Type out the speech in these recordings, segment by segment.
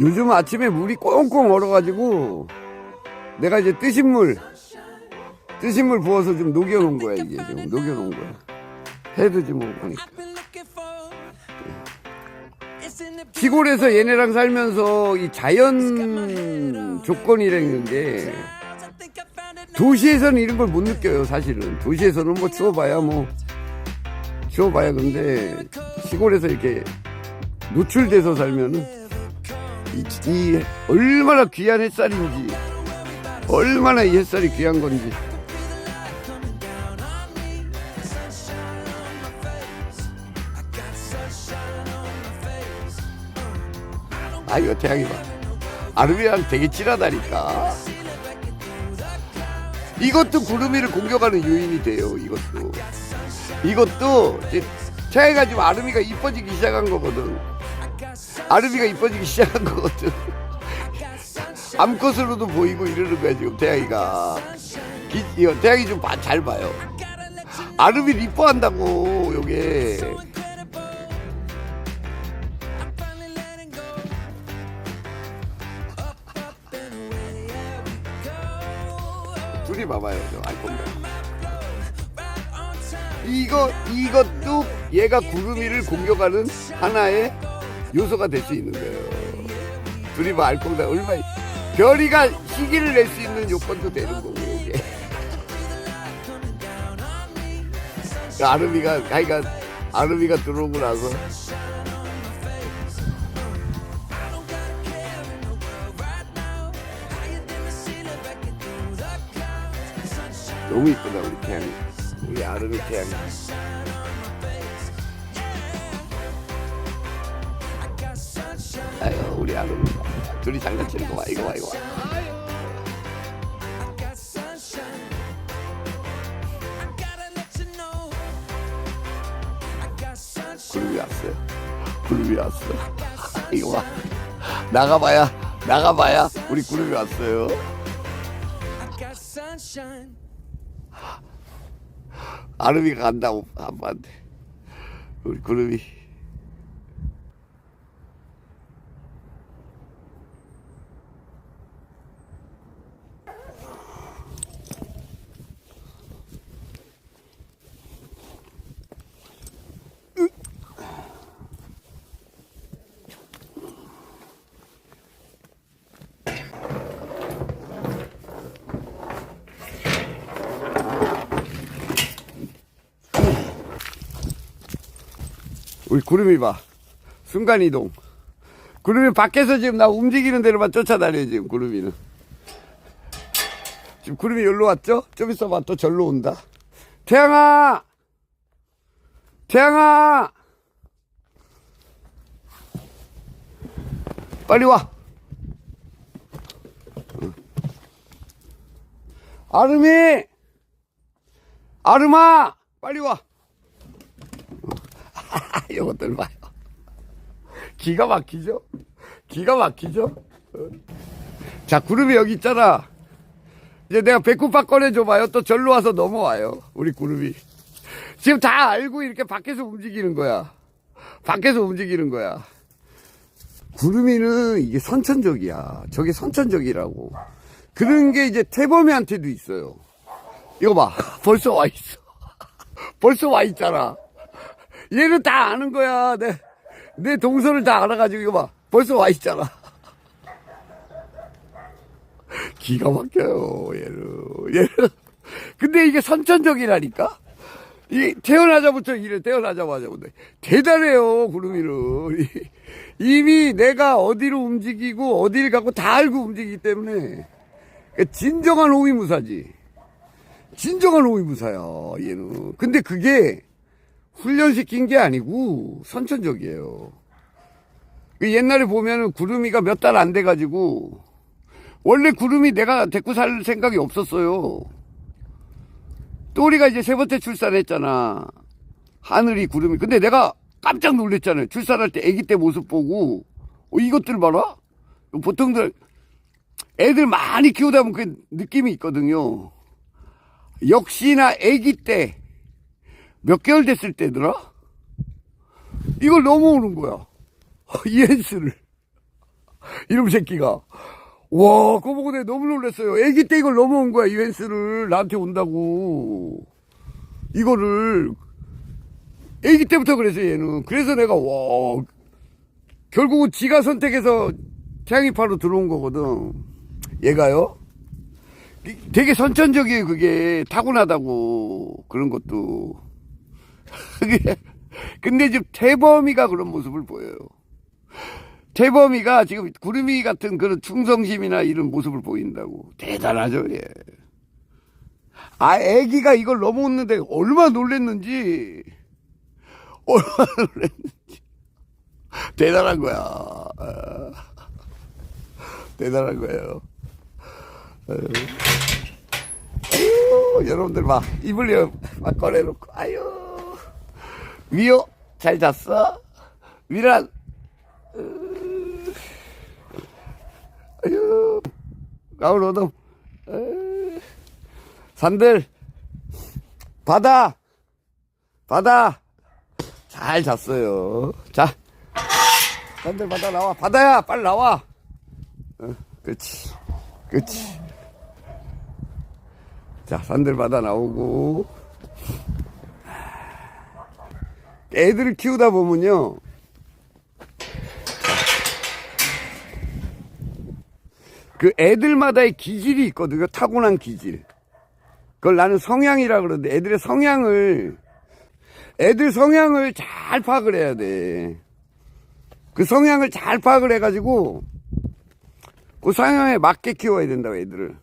요즘 아침에 물이 꽁꽁 얼어가지고 내가 이제 뜨신 물 뜨신 물 부어서 좀 녹여놓은 거야 이게 지금. 녹여놓은 거야. 해도 좀 오고 하니까. 시골에서 얘네랑 살면서 이 자연 조건이라는 게 도시에서는 이런 걸 못 느껴요 사실은. 도시에서는 뭐 추워봐야 뭐 추워봐야 근데 시골에서 이렇게 노출돼서 살면은 이, 이 얼마나 귀한 햇살인지 얼마나 이 햇살이 귀한 건지. 아 이거 태양이 봐. 아르비랑 되게 찔하다니까. 이것도 구름이를 공격하는 요인이 돼요 이것도. 이것도 태양이가 지금 아르미가 이뻐지기 시작한 거거든 아르비가 이뻐지기 시작한 거거든. 암컷으로도 보이고 이러는 거야 지금 태양이가. 기, 이거 태양이 좀 잘 봐요. 아르비를 이뻐한다고 요게. 둘이 봐봐요 저알 겁니다 이거 이것도 얘가 구름이를 공격하는 하나의 요소가 될 수 있는 거예요. 둘이 뭐 알콩다 얼마 별이가 시기를 낼 수 있는 요건도 되는 거고 이게. 아르비가 하여간 아르비가 들어오고 나서 너무 이쁘다 우리 태양이 우리 아르비 태양이 우리 아르비 둘이 장난치는 거 봐. 이거 봐 이거 봐. 구름이 왔어요. 구름이 왔어 이거 봐. 나가봐야 나가봐야 우리 구름이 왔어요. 아르비가 간다고 아빠한테 우리 구름 우리 구름이 봐. 순간 이동. 구름이 밖에서 지금 나 움직이는 대로만 쫓아다녀 지금 구름이는. 지금 구름이 여기로 왔죠? 좀 있어봐. 또 절로 온다. 태양아! 태양아! 빨리 와. 응. 아름이! 아름아! 빨리 와 이것들 봐요. 기가 막히죠? 기가 막히죠? 어? 자, 구름이 여기 있잖아. 이제 내가 배꼽박 꺼내줘봐요. 또 절로 와서 넘어와요. 우리 구름이. 지금 다 알고 이렇게 밖에서 움직이는 거야. 밖에서 움직이는 거야. 구름이는 이게 선천적이야. 저게 선천적이라고. 그런 게 이제 태범이한테도 있어요. 이거 봐. 벌써 와 있어. 벌써 와 있잖아. 얘는 다 아는 거야. 내, 내 동선을 다 알아가지고, 이거 봐. 벌써 와 있잖아. 기가 막혀요, 얘는. 얘는. 근데 이게 선천적이라니까? 이, 태어나자부터 이래, 태어나자마자. 근데 대단해요, 구름이는. 이미 내가 어디로 움직이고, 어디를 가고 다 알고 움직이기 때문에. 진정한 호위무사지. 진정한 호위무사야, 얘는. 근데 그게, 훈련시킨 게 아니고 선천적이에요. 그 옛날에 보면은 구름이가 몇 달 안 돼가지고 원래 구름이 내가 데리고 살 생각이 없었어요. 또리가 이제 세 번째 출산했잖아. 하늘이 구름이. 근데 내가 깜짝 놀랐잖아요. 출산할 때 아기 때 모습 보고 어, 이것들 봐라. 보통들 애들 많이 키우다 보면 그 느낌이 있거든요. 역시나 아기 때 몇 개월 됐을 때더라? 이걸 넘어오는 거야. 이엔스를. 이놈 새끼가. 와, 그거 보고 내가 너무 놀랐어요. 애기 때 이걸 넘어온 거야, 이엔스를. 나한테 온다고. 이거를. 애기 때부터 그랬어요, 얘는. 그래서 내가, 와. 결국은 지가 선택해서 태양이파로 들어온 거거든. 얘가요. 이- 되게 선천적이에요, 그게. 타고나다고. 그런 것도. 근데 지금 태범이가 그런 모습을 보여요. 태범이가 지금 구름이 같은 그런 충성심이나 이런 모습을 보인다고. 대단하죠, 예. 아, 애기가 이걸 넘어오는데 얼마나 놀랬는지. 얼마나 놀랬는지. 대단한 거야. 아, 대단한 거예요. 아유, 아유, 여러분들 막 이불 막 꺼내놓고, 아유. 위요, 잘 잤어? 위란, 아유, 가을 오동, 산들, 바다, 바다, 잘 잤어요. 자, 산들 바다 나와. 바다야, 빨리 나와. 어, 그렇지, 그렇지. 자, 산들 바다 나오고. 애들을 키우다 보면요. 그 애들마다의 기질이 있거든요. 타고난 기질. 그걸 나는 성향이라 그러는데 애들의 성향을 애들 성향을 잘 파악을 해야 돼. 그 성향을 잘 파악을 해가지고 그 성향에 맞게 키워야 된다고 애들을.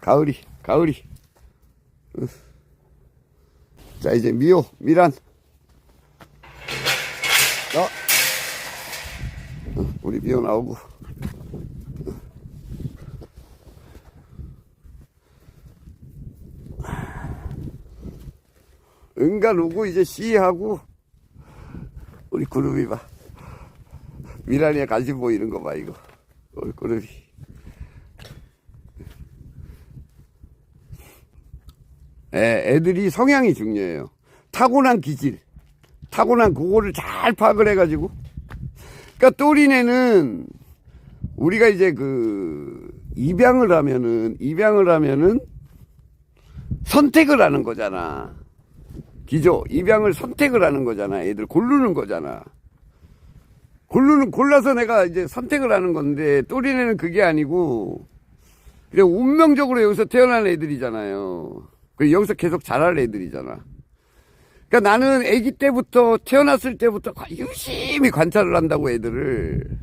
가을이, 가을이. 응. 자 이제 미호, 미란. 어. 응, 우리 미호 나오고. 은간 오고 이제 시하고 우리 구름이 봐. 미란이에 관심 보이는 거 봐 이거. 우리 구름이. 애, 애들이 성향이 중요해요. 타고난 기질. 타고난 그거를 잘 파악을 해가지고. 그러니까 또리네는 우리가 이제 그 입양을 하면은 입양을 하면은 선택을 하는 거잖아. 기죠. 입양을 선택을 하는 거잖아. 애들 고르는 거잖아. 고르는 골라서 내가 이제 선택을 하는 건데 또리네는 그게 아니고 그냥 운명적으로 여기서 태어난 애들이잖아요. 그 여기서 계속 자랄 애들이잖아. 그러니까 나는 아기 때부터 태어났을 때부터 유심히 관찰을 한다고 애들을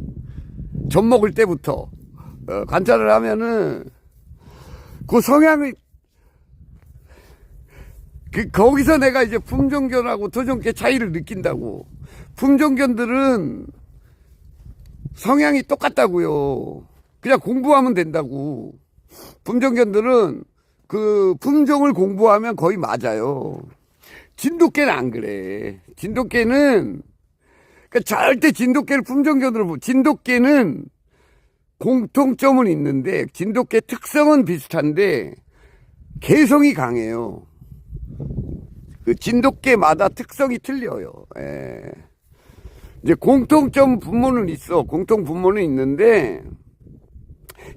젖 먹을 때부터 어, 관찰을 하면은 그 성향을 그 거기서 내가 이제 품종견하고 토종견 차이를 느낀다고 품종견들은 성향이 똑같다고요. 그냥 공부하면 된다고. 품종견들은 그 품종을 공부하면 거의 맞아요. 진돗개는 안 그래. 진돗개는 그러니까 절대 진돗개를 품종견으로 보. 진돗개는 공통점은 있는데 진돗개 특성은 비슷한데 개성이 강해요. 그 진돗개마다 특성이 틀려요. 예. 이제 공통점 분모는 있어. 공통 분모는 있는데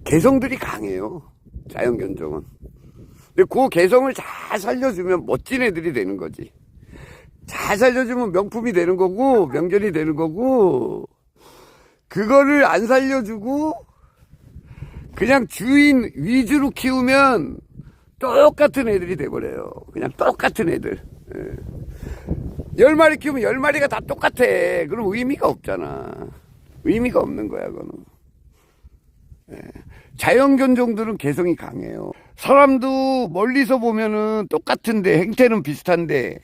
개성들이 강해요. 자연견종은. 근데 그 개성을 잘 살려주면 멋진 애들이 되는 거지. 잘 살려주면 명품이 되는 거고, 명절이 되는 거고, 그거를 안 살려주고, 그냥 주인 위주로 키우면 똑같은 애들이 돼버려요. 그냥 똑같은 애들. 예. 열 마리 키우면 열 마리가 다 똑같아. 그럼 의미가 없잖아. 의미가 없는 거야, 그거는. 예. 자연견종들은 개성이 강해요. 사람도 멀리서 보면은 똑같은데, 행태는 비슷한데,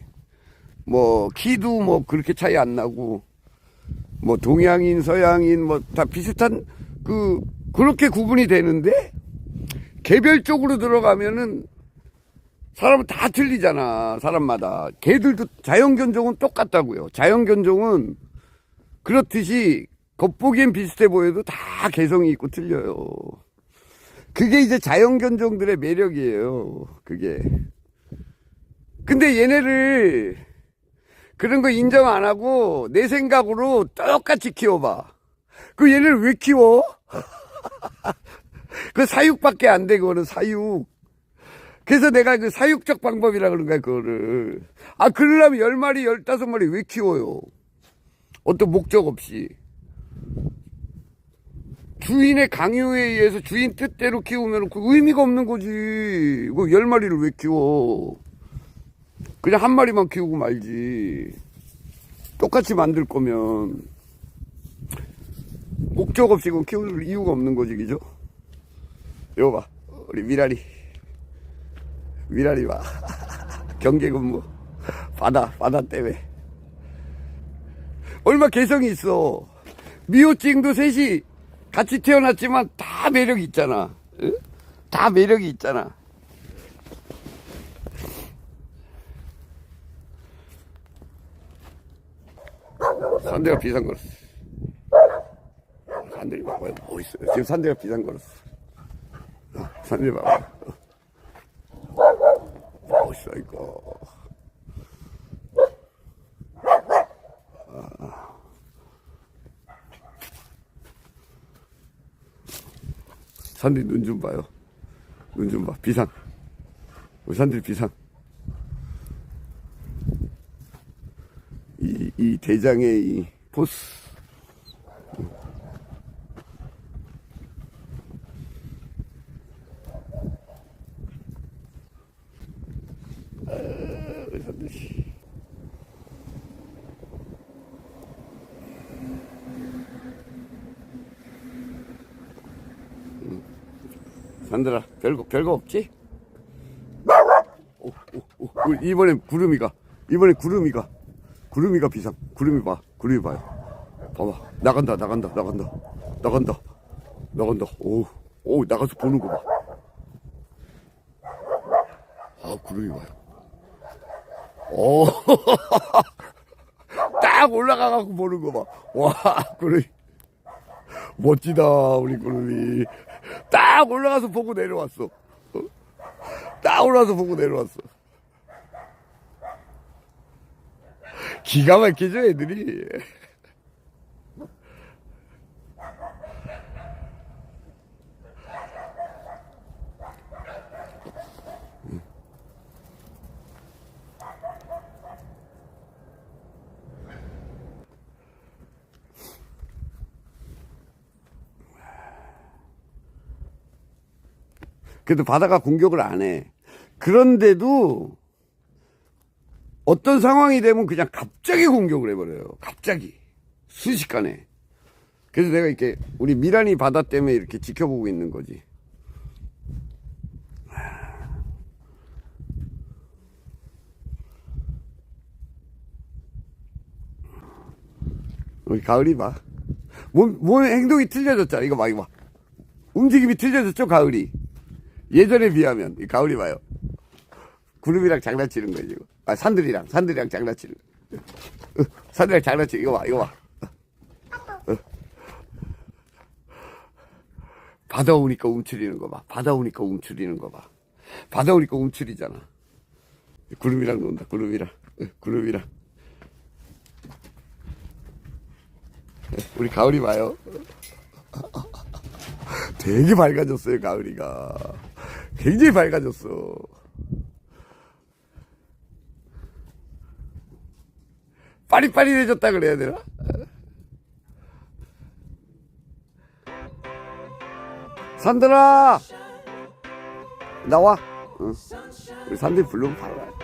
뭐, 키도 뭐 그렇게 차이 안 나고, 뭐, 동양인, 서양인, 뭐, 다 비슷한, 그, 그렇게 구분이 되는데, 개별적으로 들어가면은, 사람은 다 틀리잖아, 사람마다. 개들도, 자연견종은 똑같다고요. 자연견종은, 그렇듯이, 겉보기엔 비슷해 보여도 다 개성이 있고 틀려요. 그게 이제 자연견종들의 매력이에요. 그게. 근데 얘네를 그런 거 인정 안 하고 내 생각으로 똑같이 키워봐. 그 얘를 왜 키워? 그 사육밖에 안 돼, 그거는 사육. 그래서 내가 그 사육적 방법이라 그런 거야, 그거를. 아, 그러려면 열 마리, 열다섯 마리 왜 키워요? 어떤 목적 없이. 주인의 강요에 의해서 주인 뜻대로 키우면 그 의미가 없는 거지. 그 열 마리를 왜 키워? 그냥 한 마리만 키우고 말지. 똑같이 만들 거면 목적 없이 그건 키울 이유가 없는 거지, 그죠? 이거 봐, 우리 미라리, 미라리 봐. 경계 근무 바다 바다 때문에 얼마 개성이 있어. 미호찡도 셋이 같이 태어났지만 다 매력이 있잖아. 응? 다 매력이 있잖아. 산대가 비상 걸었어. 산들이 봐봐요. 뭐 있어요. 지금 산대가 비상 걸었어. 어, 산대 봐봐. 뭐 있어, 이거. 산들 눈 좀 봐요. 눈 좀 봐. 비상. 우리 산들 비상. 이, 이 대장의 이 포스. 산들아, 별거, 별거 없지? 오, 오, 오, 이번엔 구름이가, 이번엔 구름이가, 구름이가 비상, 구름이 봐, 구름이 봐요. 봐봐, 나간다, 나간다, 나간다, 나간다, 나간다, 오, 오, 나가서 보는 거 봐. 아, 구름이 봐요. 오, 딱 올라가갖고 보는 거 봐. 와, 구름이. 멋지다, 우리 구름이. 딱 올라가서 보고 내려왔어. 어? 딱 올라가서 보고 내려왔어. 기가 막히죠, 애들이. 그래도 바다가 공격을 안 해. 그런데도 어떤 상황이 되면 그냥 갑자기 공격을 해버려요. 갑자기. 순식간에. 그래서 내가 이렇게 우리 미란이 바다 때문에 이렇게 지켜보고 있는 거지. 우리 가을이 봐. 몸, 몸 행동이 틀려졌잖아. 이거 봐, 이거 봐. 움직임이 틀려졌죠, 가을이. 예전에 비하면 이 가을이 봐요. 구름이랑 장난치는 거예요 지금. 아 산들이랑 산들이랑 장난치는 거. 어, 산들이랑 장난치 이거 봐 이거 봐. 어. 바다 오니까 움츠리는 거 봐. 바다 오니까 움츠리는 거 봐. 바다 오니까 움츠리잖아. 구름이랑 논다 구름이랑 어, 구름이랑. 어, 우리 가을이 봐요. 되게 밝아졌어요, 가을이가. 굉장히 밝아졌어. 빠릿빠릿해졌다 그래야 되나? 산들아! 나와. 응. 우리 산들 부르면 바로 와.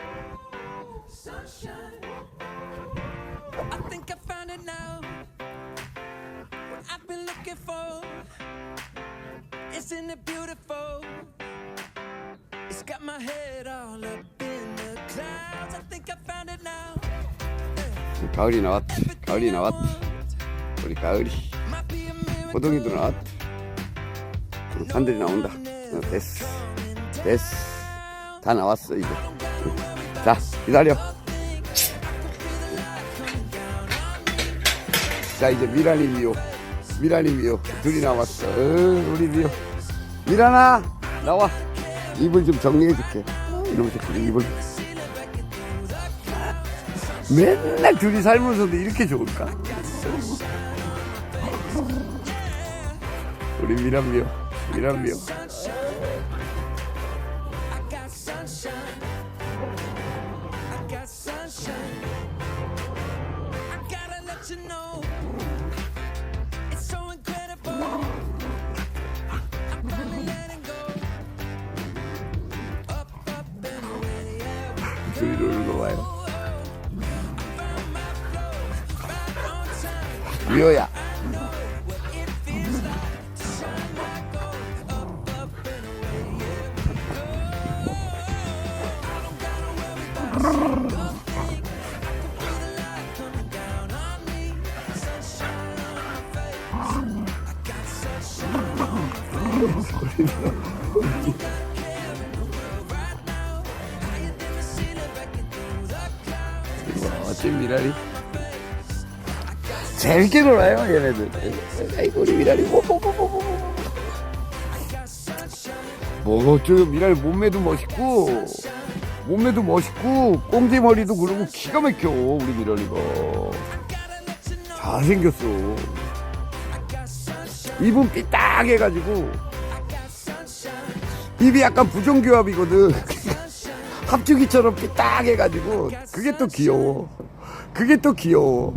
가을이 나왔지. 가을이 나왔지. 우리 가을이. 호동이도 나왔지. 응, 산들이 나온다. 어, 됐어. 됐어. 다 나왔어, 이제. 응. 자, 기다려. 자, 이제 미란이 미호. 미란이 미호. 둘이 나왔어. 어, 우리 미호. 미란아, 나와. 이불 좀 정리해 줄게. 이놈의 새끼, 이불. 맨날 둘이 살면서도 이렇게 좋을까? 우리 미란미요, 미란미요. 미호 재밌게 놀아요 얘네들. 아이고 우리 미라리 뭐뭐뭐뭐뭐. 뭐 어쩌면 미라리 몸매도 멋있고 몸매도 멋있고 꽁지 머리도 그러고 기가 막혀 우리 미라리가 잘생겼어. 입은 삐딱 해가지고 입이 약간 부정교합이거든. 합주기처럼 삐딱 해가지고 그게 또 귀여워. 그게 또 귀여워.